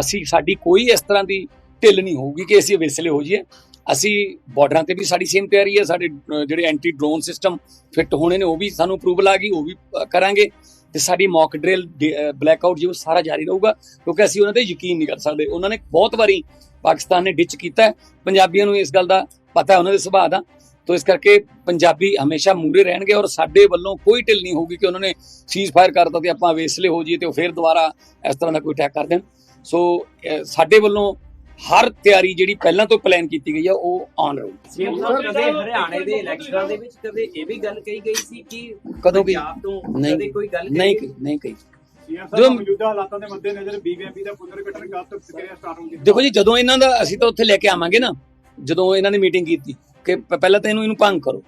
ਅਸੀਂ ਸਾਡੀ ਕੋਈ ਇਸ ਤਰ੍ਹਾਂ ਦੀ ਢਿੱਲ ਨਹੀਂ ਹੋਊਗੀ ਕਿ ਅਸੀਂ ਵਿਸਲੇ ਹੋ ਜਾਈਏ। ਅਸੀਂ ਬਾਰਡਰਾਂ ਤੇ ਵੀ ਸਾਡੀ ਸੇਮ ਤਿਆਰੀ ਹੈ, ਸਾਡੇ ਜਿਹੜੇ ਐਂਟੀ ਡਰੋਨ ਸਿਸਟਮ ਫਿੱਟ ਹੋਣੇ ਨੇ, ਉਹ ਵੀ ਸਾਨੂੰ ਅਪਰੂਵਲ ਆ ਗਈ, ਉਹ ਵੀ ਕਰਾਂਗੇ। ਤੇ ਸਾਡੀ ਮੌਕ ਬਲੈਕ ਆਊਟ ਜੋ ਸਾਰਾ ਜਾਰੀ ਰਹੂਗਾ, ਕਿਉਂਕਿ ਅਸੀਂ ਉਹਨਾਂ ਤੇ ਯਕੀਨ ਨਹੀਂ ਕਰ ਸਕਦੇ। ਉਹਨਾਂ ਨੇ ਬਹੁਤ ਵਾਰੀ ਪਾਕਿਸਤਾਨ ਨੇ ਡਿਚ ਕੀਤਾ ਪੰਜਾਬੀਆਂ ਨੂੰ ਇਸ ਗੱਲ ਦਾ ਪਤਾ ਹੈ, ਉਹਨਾਂ ਦੇ ਸੁਭਾਅ ਦਾ। ਤੋ ਇਸ ਕਰਕੇ ਪੰਜਾਬੀ ਹਮੇਸ਼ਾ ਮੂਰੇ ਰਹਿਣਗੇ ਔਰ ਸਾਡੇ ਵੱਲੋਂ ਕੋਈ ਢਿੱਲ ਨਹੀਂ ਹੋਊਗੀ ਕਿ ਉਹਨਾਂ ਨੇ ਸੀਜ਼ ਫਾਇਰ ਕਰਤਾ ਤੇ ਆਪਾਂ ਵੇਸਲੇ ਹੋ ਜਾਈਏ ਤੇ ਉਹ ਫਿਰ ਦੁਬਾਰਾ ਇਸ ਤਰ੍ਹਾਂ ਦਾ ਕੋਈ ਅਟੈਕ ਕਰ ਦੇਣ। ਸੋ ਸਾਡੇ ਵੱਲੋਂ ਹਰ ਤਿਆਰੀ ਜਿਹੜੀ ਪਹਿਲਾਂ ਤੋਂ ਪਲਾਨ ਕੀਤੀ ਗਈ ਆ ਉਹ ਆਨ ਰਹੂਗੀ ਸੀਐਮ ਸਾਹਿਬ ਕਦੇ ਹਰਿਆਣੇ ਦੇ ਇਲੈਕਸ਼ਨਾਂ ਦੇ ਵਿੱਚ ਕਦੇ ਇਹ ਵੀ ਗੱਲ ਕਹੀ ਗਈ ਸੀ ਕਿ ਕਦੋਂ ਕਹੀ? ਪੰਜਾਬ ਤੋਂ ਨਹੀਂ। ਕਦੇ ਕੋਈ ਗੱਲ ਨਹੀਂ ਕਹੀ ਕਹੀ ਨਹੀਂ ਕਹੀ। ਸੀਐਮ ਜੋ- ਸਾਹਿਬ ਮੌਜੂਦਾ ਹਾਲਾਤਾਂ ਦੇ ਮੱਦੇਨਜ਼ਰ ਬੀਬੀਐਮਪੀ ਦਾ ਪੁਨਰਗਠਨ ਕਦ ਤੱਕ ਪ੍ਰਕਿਰਿਆ ਸਟਾਰਟ ਹੋਊਗੀ। ਦੇਖੋ ਜੀ ਜਦੋਂ ਇਹਨਾਂ ਦਾ ਅਸੀਂ ਤਾਂ ਉੱਥੇ ਲੈ ਕੇ ਆਵਾਂਗੇ ਨਾ ਜਦੋਂ ਇਹਨਾਂ ਨੇ ਮੀਟਿੰਗ ਕੀਤੀ ਕਿ ਪਹਿਲਾਂ ਤਾਂ ਇਹਨੂੰ ਇਹਨੂੰ ਭੰਗ ਕਰੋ।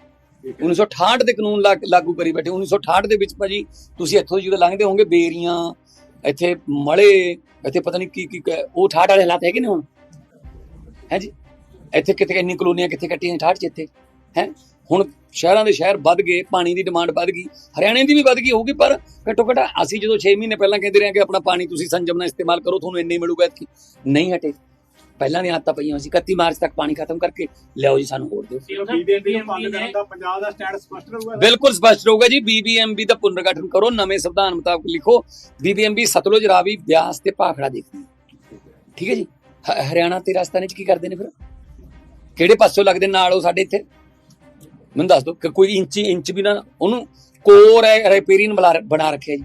1968 ਦੇ ਕਾਨੂੰਨ ਲਾ- ਲਾਗੂ ਕਰੀ ਬੈਠੇ 1968 ਦੇ ਵਿੱਚ ਭਾਜੀ ਤੁਸੀਂ ਇੱਥੋਂ ਜਦੋਂ ਲੰਘਦੇ ਹੋਵੋਗੇ ਬੇਰੀਆਂ ਇੱਥੇ ਮਲੇ, ਇੱਥੇ ਪਤਾ ਨਹੀਂ ਕੀ ਕੀ ਉਹ ਠਾਠ ਵਾਲੇ ਹਾਲਾਤ ਹੈਗੇ ਨੇ ਹੁਣ? ਹੈ ਜੀ? ਇੱਥੇ ਕਿਤੇ ਇੰਨੀ ਕਲੋਨੀਆਂ ਕਿੱਥੇ ਕੱਟੀਆਂ ਠਾਠ ਚ ਇੱਥੇ? ਹੈ? ਹੁਣ ਸ਼ਹਿਰਾਂ ਦੇ ਸ਼ਹਿਰ ਵੱਧ ਗਏ, ਪਾਣੀ ਦੀ ਡਿਮਾਂਡ ਵੱਧ ਗਈ, ਹਰਿਆਣੇ ਦੀ ਵੀ ਵੱਧ ਗਈ ਹੋਊਗੀ, ਪਰ ਘੱਟੋ ਘੱਟ ਅਸੀਂ ਜਦੋਂ 6 ਮਹੀਨੇ ਪਹਿਲਾਂ ਕਹਿੰਦੇ ਰਹੇ ਕਿ ਆਪਣਾ ਪਾਣੀ ਤੁਸੀਂ ਸੰਜਮ ਨਾਲ ਇਸਤੇਮਾਲ ਕਰੋ, ਤੁਹਾਨੂੰ ਇੰਨੇ ਮਿਲੂਗਾ ਇਤਕੀ ਨਹੀਂ ਹਟੇ। ਪਹਿਲਾਂ ਦੀਆਂ ਆਦਤਾਂ ਪਈਆਂ ਸੀ 31 ਮਾਰਚ ਤੱਕ ਪਾਣੀ ਖਤਮ ਕਰਕੇ ਲਿਆਓ ਜੀ ਸਾਨੂੰ ਹੋਰ ਦਿਓ। ਬਿਲਕੁਲ ਸਪਸ਼ਟ ਰਹੂਗਾ ਜੀ ਬੀਬੀਐਮਬੀ ਦਾ ਪੁਨਰਗਠਨ ਕਰੋ ਨਵੇਂ ਸੰਵਿਧਾਨ ਮੁਤਾਬਕ ਲਿਖੋ। ਬੀਬੀਐਮਬੀ ਸਤਲੁਜ ਰਾਵੀ ਬਿਆਸ ਤੇ ਭਾਖੜਾ ਦੇਖਦੀ ਹੈ। ਠੀਕ ਹੈ ਜੀ? ਹ- ਹਰਿਆਣਾ ਤੇ ਰਾਜਸਥਾਨ ਚ ਕੀ ਕਰਦੇ ਨੇ ਫਿਰ? ਕਿਹੜੇ ਪਾਸੋਂ ਲੱਗਦੇ ਨਾਲ ਉਹ ਸਾਡੇ ਇੱਥੇ? ਮੈਨੂੰ ਦੱਸ ਦਿਓ ਕਿ ਕੋਈ ਇੰਚ ਇੰਚ ਵੀ ਨਾ ਉਹਨੂੰ ਕੋਰ ਰਿਪੇਰੀਨ ਬਣਾ ਰੱਖਿਆ ਜੀ।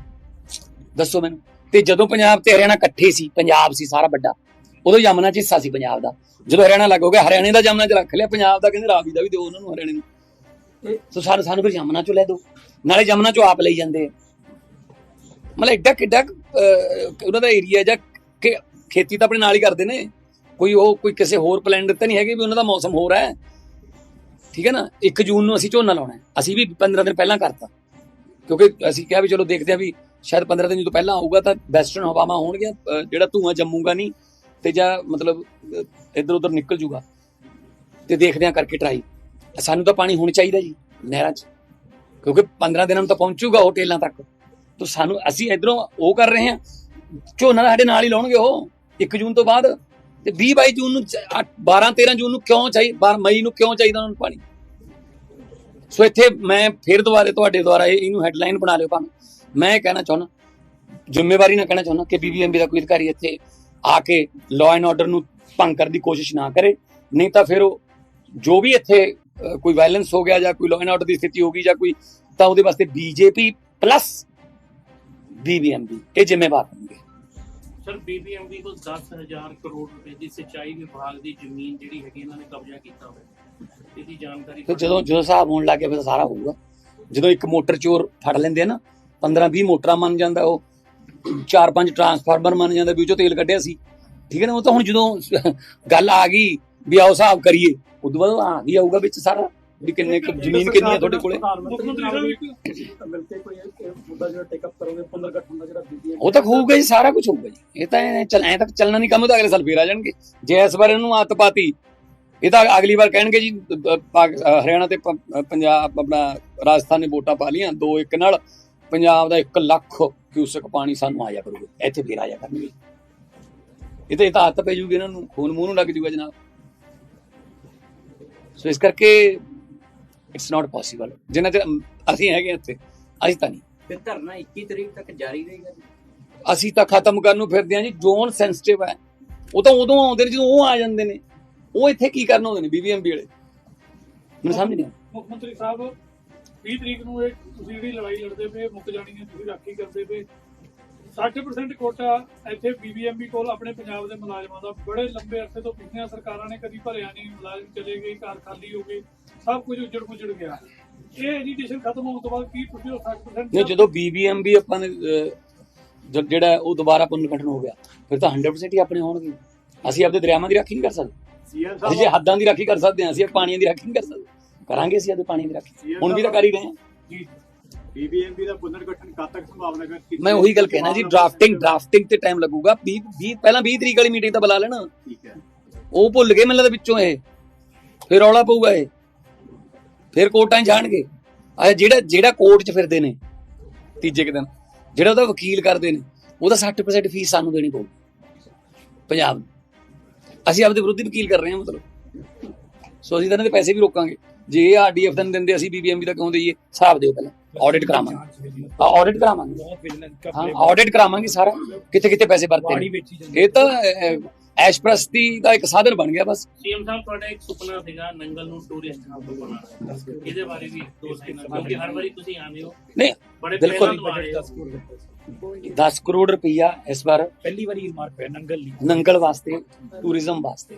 ਦੱਸੋ ਮੈਨੂੰ। ਤੇ ਜਦੋਂ ਪੰਜਾਬ ਤੇ ਹਰਿਆਣਾ ਇਕੱਠੇ ਸੀ ਪੰਜਾਬ ਸੀ ਸਾਰਾ ਵੱਡਾ ਉਦੋਂ ਯਮਨਾ ਚ ਹਿੱਸਾ ਸੀ ਪੰਜਾਬ ਦਾ। ਜਦੋਂ ਹਰਿਆਣਾ ਲੱਗ ਹੋ ਗਿਆ ਹਰਿਆਣੇ ਦਾ ਯਮਨਾ ਚ ਰੱਖ ਲਿਆ ਪੰਜਾਬ ਦਾ ਕਹਿੰਦੇ ਰਾਵੀ ਦਾ ਵੀ ਦਿਓ ਉਹਨਾਂ ਨੂੰ ਹਰਿਆਣੇ ਨੂੰ। ਸੋ ਸਾਨੂੰ ਸਾਨੂੰ ਫਿਰ ਯਮਨਾ ਚੋਂ ਲੈ ਦਿਓ ਨਾਲੇ ਯਮਨਾ ਚੋਂ ਆਪ ਲਈ ਜਾਂਦੇ ਮਤਲਬ ਐਡਾ ਕਿੱਡਾ ਉਹਨਾਂ ਦਾ ਏਰੀਆ ਜਾਂ ਕਿ ਖੇਤੀ ਤਾਂ ਆਪਣੇ ਨਾਲ ਹੀ ਕਰਦੇ ਨੇ। ਕੋਈ ਉਹ ਕੋਈ ਕਿਸੇ ਹੋਰ ਪਲੈਨਟ ਤੇ ਨਹੀਂ ਹੈਗੇ ਵੀ ਉਹਨਾਂ ਦਾ ਮੌਸਮ ਹੋਰ ਹੈ। ਠੀਕ ਹੈ ਨਾ? 1 ਜੂਨ ਨੂੰ ਅਸੀਂ ਝੋਨਾ ਲਾਉਣਾ ਹੈ। ਅਸੀਂ ਵੀ 15 ਦਿਨ ਪਹਿਲਾਂ ਕਰਤਾ। ਕਿਉਂਕਿ ਅਸੀਂ ਕਿਹਾ ਵੀ ਚਲੋ ਦੇਖਦੇ ਆ ਵੀ ਸ਼ਾਇਦ 15 ਦਿਨ ਜਦੋਂ ਪਹਿਲਾਂ ਆਊਗਾ ਤਾਂ ਵੈਸਟਰਨ ਹਵਾਵਾਂ ਹੋਣਗੀਆਂ। ਜਿਹੜਾ ਧੂਆਂ ਜੰਮੂਗਾ ਨਹੀਂ। ਤੇ ਜਾਂ ਮਤਲਬ ਇੱਧਰ ਉੱਧਰ ਨਿਕਲ ਜੂਗਾ ਤੇ ਦੇਖਦੇ ਆ ਕਰਕੇ ਟਰਾਈ ਸਾਨੂੰ ਤਾਂ ਪਾਣੀ ਹੋਣਾ ਚਾਹੀਦਾ ਜੀ, ਨਹਿਰਾਂ 'ਚ। ਕਿਉਂਕਿ 15 ਦਿਨਾਂ ਨੂੰ ਤਾਂ ਪਹੁੰਚੂਗਾ ਉਹ ਟੇਲਾਂ ਤੱਕ। ਤਾਂ ਸਾਨੂੰ, ਅਸੀਂ ਇਧਰੋਂ ਉਹ ਕਰ ਰਹੇ ਹਾਂ, ਝੋਨਾ ਸਾਡੇ ਨਾਲ ਹੀ ਲਾਉਣਗੇ ਉਹ 1 ਜੂਨ ਤੋਂ ਬਾਅਦ। ਤੇ 20 22 ਜੂਨ ਨੂੰ 12 13 ਜੂਨ ਨੂੰ ਕਿਉਂ ਚਾਹੀਦਾ 12 ਮਈ ਨੂੰ ਕਿਉਂ ਚਾਹੀਦਾ ਉਹਨਾਂ ਨੂੰ ਪਾਣੀ? ਸੋ ਇੱਥੇ ਮੈਂ ਫਿਰ ਦੁਬਾਰੇ ਤੁਹਾਡੇ ਦੁਆਰਾ ਇਹਨੂੰ ਹੈਡਲਾਈਨ ਬਣਾ ਲਿਓ ਭਾਵੇਂ। ਮੈਂ ਇਹ ਕਹਿਣਾ ਚਾਹੁੰਦਾ, ਜ਼ਿੰਮੇਵਾਰੀ ਨਾਲ ਕਹਿਣਾ ਚਾਹੁੰਦਾ ਕਿ ਬੀਬੀਐਮਬੀ ਦਾ ਕੋਈ ਅਧਿਕਾਰੀ ਇੱਥੇ ਆ ਕੇ ਲਾਅ ਐਂਡ ਆਰਡਰ ਨੂੰ ਭੰਗ ਕਰਨ ਦੀ ਕੋਸ਼ਿਸ਼ ਨਾ ਕਰੇ। ਨਹੀਂ ਤਾਂ ਫਿਰ ਉਹ ਜੋ ਵੀ ਇੱਥੇ ਕੋਈ ਵਾਇਲੈਂਸ ਹੋ ਗਿਆ ਜਾਂ ਕੋਈ ਲਾਅ ਐਂਡ ਆਰਡਰ ਦੀ ਸਥਿਤੀ ਹੋ ਗਈ ਜਾਂ ਕੋਈ ਤਾਂ ਉਹਦੇ ਵਾਸਤੇ ਬੀਜੇਪੀ ਪਲੱਸ ਬੀਬੀਐਮਬੀ ਇਹ ਜ਼ਿੰਮੇਵਾਰ ਹੋਣਗੇ। ਸਰ ਬੀਬੀਐਮਬੀ ਕੋਲ 10000 ਕਰੋੜ ਰੁਪਏ ਦੀ ਸਿੰਚਾਈ ਵਿਭਾਗ ਦੀ ਜ਼ਮੀਨ ਜਿਹੜੀ ਹੈਗੀ ਇਹਨਾਂ ਨੇ ਕਬਜ਼ਾ ਕੀਤਾ ਹੋਇਆ। ਇਹਦੀ ਜਾਣਕਾਰੀ ਫਿਰ ਜਦੋਂ ਜਦੋਂ ਹਿਸਾਬ ਹੋਣ ਲੱਗ ਫਿਰ ਸਾਰਾ ਹੋਊਗਾ। ਜਦੋਂ ਇੱਕ ਮੋਟਰ ਚੋਰ ਫੜ ਲੈਂਦੇ ਆ ਨਾ 15 20 ਮੋਟਰਾਂ ਮੰਨ ਜਾਂਦਾ ਉਹ ਚਾਰ ਪੰਜ ਟਰਾਂਸਫਾਰਮਰ ਮੰਨ ਜਾਂਦਾ ਵੀ ਉਹ ਤੇਲ ਕੱਢਿਆ ਸੀ। ਠੀਕ ਹੈ ਨਾ? ਉਹ ਤਾਂ ਹੁਣ ਜਦੋਂ ਗੱਲ ਆ ਗਈ ਵੀ ਆਓ ਹਿਸਾਬ ਕਰੀਏ ਉਦੋਂ ਬਾਅਦ ਆ ਵੀ ਆਊਗਾ ਵਿੱਚ ਸਾਰਾ ਵੀ ਕਿੰਨੇ ਕੁ ਜ਼ਮੀਨ ਕਿੰਨੀ ਹੈ ਤੁਹਾਡੇ ਕੋਲੇ। ਉਹ ਤਾਂ ਹੋਊਗਾ ਜੀ ਸਾਰਾ ਕੁਝ ਹੋਊਗਾ ਜੀ। ਇਹ ਤਾਂ ਚੱਲ ਐ ਤੱਕ ਚੱਲਣਾ ਨਹੀਂ ਕੰਮ ਉਹ ਤਾਂ ਅਗਲੇ ਸਾਲ ਫੇਰ ਆ ਜਾਣਗੇ। ਜੇ ਇਸ ਵਾਰ ਇਹਨੂੰ ਆਤ ਪਾਤੀ ਇਹ ਤਾਂ ਅਗਲੀ ਵਾਰ ਕਹਿਣਗੇ ਜੀ ਹਰਿਆਣਾ ਤੇ ਪੰਜਾਬ ਆਪਣਾ ਰਾਜਸਥਾਨ ਨੇ ਵੋਟਾਂ ਪਾ ਲੀਆਂ ਦੋ ਇੱਕ ਨਾਲ ਪੰਜਾਬ ਦਾ 1 ਲੱਖ ਕਿਊਸਕ ਪਾਣੀ ਸਾਨੂੰ ਆਇਆ ਕਰੂਗਾ ਇੱਥੇ ਫੇਰ ਆਇਆ ਕਰਨਗੇ। ਇਹ ਤਾਂ ਆਦਤ ਪੈ ਜੂਗੀ ਇਹਨਾਂ ਨੂੰ ਖੂਨ ਮੂੰਹ ਨੂੰ ਲੱਗ ਜੂਗਾ ਜਨਾਬ। ਸੋ ਇਸ ਕਰਕੇ ਇਟਸ ਨਾਟ ਪੋਸੀਬਲ ਜਿੰਨਾ ਚਿਰ ਅਸੀਂ ਹੈਗੇ ਇੱਥੇ ਅਸੀਂ ਤਾਂ ਨਹੀਂ। ਤੇ ਧਰਨਾ 21 ਤਰੀਕ ਤੱਕ ਜਾਰੀ ਰਹੇਗਾ ਜੀ। ਅਸੀਂ ਤਾਂ ਖਤਮ ਕਰਨ ਨੂੰ ਫਿਰਦੇ ਹਾਂ ਜੀ ਜ਼ੋਨ ਸੈਂਸਿਟਿਵ ਹੈ। ਉਹ ਤਾਂ ਉਦੋਂ ਆਉਂਦੇ ਨੇ ਜਦੋਂ ਉਹ ਆ ਜਾਂਦੇ ਨੇ। ਉਹ ਇੱਥੇ ਕੀ ਕਰਨ ਆਉਂਦੇ ਨੇ ਬੀਬੀਐਮਬੀ ਵਾਲੇ? ਮੈਨੂੰ ਸਮਝ ਨਹੀਂ ਆਉਂਦੀ। ਮੁੱਖ ਮੰਤਰੀ ਸਾਹਿਬ 20 ਤਰੀਕ ਨੂੰ ਇਹ ਤੁਸੀਂ ਜਿਹੜੀ ਲੜਾਈ ਲੜਦੇ ਪਏ ਮੁੱਕ ਜਾਣੀ ਹੈ ਤੁਸੀਂ ਰਾਖੀ ਕਰਦੇ ਪਏ। 60% ਕੋਟਾ ਇੱਥੇ ਬੀਬੀਐਮਬੀ ਕੋਲ ਆਪਣੇ ਪੰਜਾਬ ਦੇ ਮੁਲਾਜ਼ਮਾਂ ਦਾ। ਬੜੇ ਲੰਬੇ ਅਰਸੇ ਤੋਂ ਪਿਛਲੀਆਂ ਸਰਕਾਰਾਂ ਨੇ ਕਦੀ ਭਰਿਆ ਨਹੀਂ ਮੁਲਾਜ਼ਮ ਚਲੇ ਗਏ ਘਰ ਖਾਲੀ ਹੋ ਗਏ ਸਭ ਕੁਝ ਉੱਜੜ ਪੁੱਜੜ ਗਿਆ। ਇਹ ਐਜੀਟੇਸ਼ਨ ਖਤਮ ਹੋਣ ਤੋਂ ਬਾਅਦ ਕੀ ਤੁਸੀਂ ਉਹ 60% ਨਹੀਂ ਜਦੋਂ ਬੀਬੀਐਮਬੀ ਆਪਾਂ ਨੇ ਜਿਹੜਾ ਉਹ ਦੁਬਾਰਾ ਪੁਨਰਗਠਨ ਹੋ ਗਿਆ ਫਿਰ ਤਾਂ 100% ਹੀ ਆਪਣੇ ਹੋਣਗੇ। ਅਸੀਂ ਆਪਦੇ ਦਰਿਆਵਾਂ ਦੀ ਰਾਖੀ ਨਹੀਂ ਕਰ ਸਕਦੇ। ਸੀਐਮ ਅਸੀਂ ਹੱਦਾਂ ਦੀ ਰਾਖੀ ਕਰ ਸਕਦੇ ਹਾਂ ਅਸੀਂ ਪਾਣੀਆਂ ਦੀ ਰਾਖੀ ਨਹੀਂ ਕਰ ਸਕਦੇ। ਕਰਾਂਗੇ ਅਸੀਂ ਆਪਦੇ ਪਾਣੀ ਦੀ ਰਾਖੀ ਹੁਣ ਵੀ ਤਾਂ ਕਰ ਹੀ ਰਹੇ ਹਾਂ। ਜੀ ਬੀਬੀਐਮਪੀ ਦਾ ਪੁਨਰਗਠਨ ਕਦ ਤੱਕ ਸੰਭਾਵਨਾ ਕੀਤੀ ਮੈਂ ਉਹੀ ਗੱਲ ਕਹਿਣਾ ਜੀ ਡਰਾਫਟਿੰਗ ਡਰਾਫਟਿੰਗ ਤੇ ਟਾਈਮ ਲੱਗੂਗਾ। 20 20 ਪਹਿਲਾਂ 20 ਤਰੀਕ ਵਾਲੀ ਮੀਟਿੰਗ ਤਾਂ ਬੁਲਾ ਲੈਣਾ। ਠੀਕ ਹੈ। ਉਹ ਭੁੱਲ ਗਏ ਮੈਨੂੰ ਲੱਗਦਾ ਵਿੱਚੋਂ ਇਹ। ਫਿਰ ਰੌਲਾ ਪਊਗਾ ਇਹ। ਫਿਰ ਕੋਰਟਾਂ ਜਾਣਗੇ। ਆ ਜਿਹੜਾ ਜਿਹੜਾ ਕੋਰਟ 'ਚ ਫਿਰਦੇ ਨੇ ਤੀਜੇ ਦਿਨ। ਜਿਹੜਾ ਉਹਦਾ ਵਕੀਲ ਕਰਦੇ ਨੇ ਉਹਦਾ 60% ਫੀਸ ਸਾਨੂੰ ਦੇਣੀ ਪਊਗੀ। ਪੰਜਾਬ ਅਸੀਂ ਆਪਦੇ ਵਿਰੁੱਧ ਵਕੀਲ ਕਰ ਰਹੇ ਹਾਂ ਮਤਲਬ। ਸੋ ਅਸੀਂ ਤਾਂ ਇਹਨਾਂ ਦੇ ਪੈਸੇ ਵੀ ਰੋਕਾਂਗੇ। ਜੇ ਇਹ ਆਰਡੀਐਫ ਦਾ ਨਹੀਂ ਦਿੰਦੇ ਅਸੀਂ ਬੀਬੀਐਮਬੀ ਦਾ ਕਿਉਂ ਦਈਏ? ਹਿਸਾਬ ਦਿਓ ਪਹਿਲਾਂ। ਆਡਿਟ ਕਰਾਵਾਂਗੇ। ਆਡਿਟ ਕਰਾਵਾਂਗੇ। ਹਾਂ ਆਡਿਟ ਕਰਾਵਾਂਗੇ ਸਾਰਾ। ਕਿੱਥੇ ਕਿੱਥੇ ਪੈਸੇ ਵਰਤੇ ਇਹ ਤਾਂ ਐਸ਼ਪ੍ਰਸਤੀ ਦਾ ਇੱਕ ਸਾਧਨ ਬਣ ਗਿਆ ਬਸ। ਸੀਐਮ ਸਾਹਿਬ ਤੁਹਾਡਾ ਇੱਕ ਸੁਪਨਾ ਸੀਗਾ ਨੰਗਲ ਨੂੰ ਟੂਰਿਸਟ ਹੱਬ ਬਣਾਉਣਾ। ਇਹਦੇ ਬਾਰੇ ਵੀ ਦੋ ਲਾਈਨਾਂ ਕਿਉਂਕਿ ਹਰ ਵਾਰੀ ਤੁਸੀਂ ਆਉਂਦੇ ਹੋ। ਨਹੀਂ ਬੜੇ ਬਿਲਕੁਲ। ਪਹਿਲਾਂ ਤੋਂ ਆ ਰਹੇ ਹੋ। 10 ਕਰੋੜ ਰੁਪਈਆ ਇਸ ਵਾਰ ਪਹਿਲੀ ਵਾਰੀ ਮਾਰਕ ਪਿਆ ਨੰਗਲ ਲਈ। ਨੰਗਲ ਵਾਸਤੇ ਟੂਰਿਜ਼ਮ ਵਾਸਤੇ।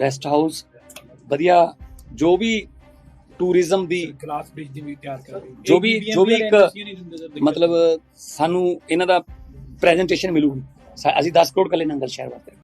ਰੈਸਟ ਹਾਊਸ ਵਧੀਆ ਜੋ ਵੀ ਟੂਰਿਜ਼ਮ ਦੀ ਕਲਾਸ ਬ੍ਰਿਜ ਦੀ ਵੀ ਤਿਆਰ ਕਰ ਰਹੀ ਜੋ ਵੀ ਜੋ ਵੀ ਇੱਕ ਮਤਲਬ ਸਾਨੂੰ ਇਹਨਾਂ ਦਾ ਪ੍ਰੈਜੈਂਟੇਸ਼ਨ ਮਿਲੂਗੀ। ਅਸੀਂ 10 ਕਰੋੜ ਕੱਲੇ ਨੰਗਲ ਸ਼ਹਿਰ ਵਾਸਤੇ।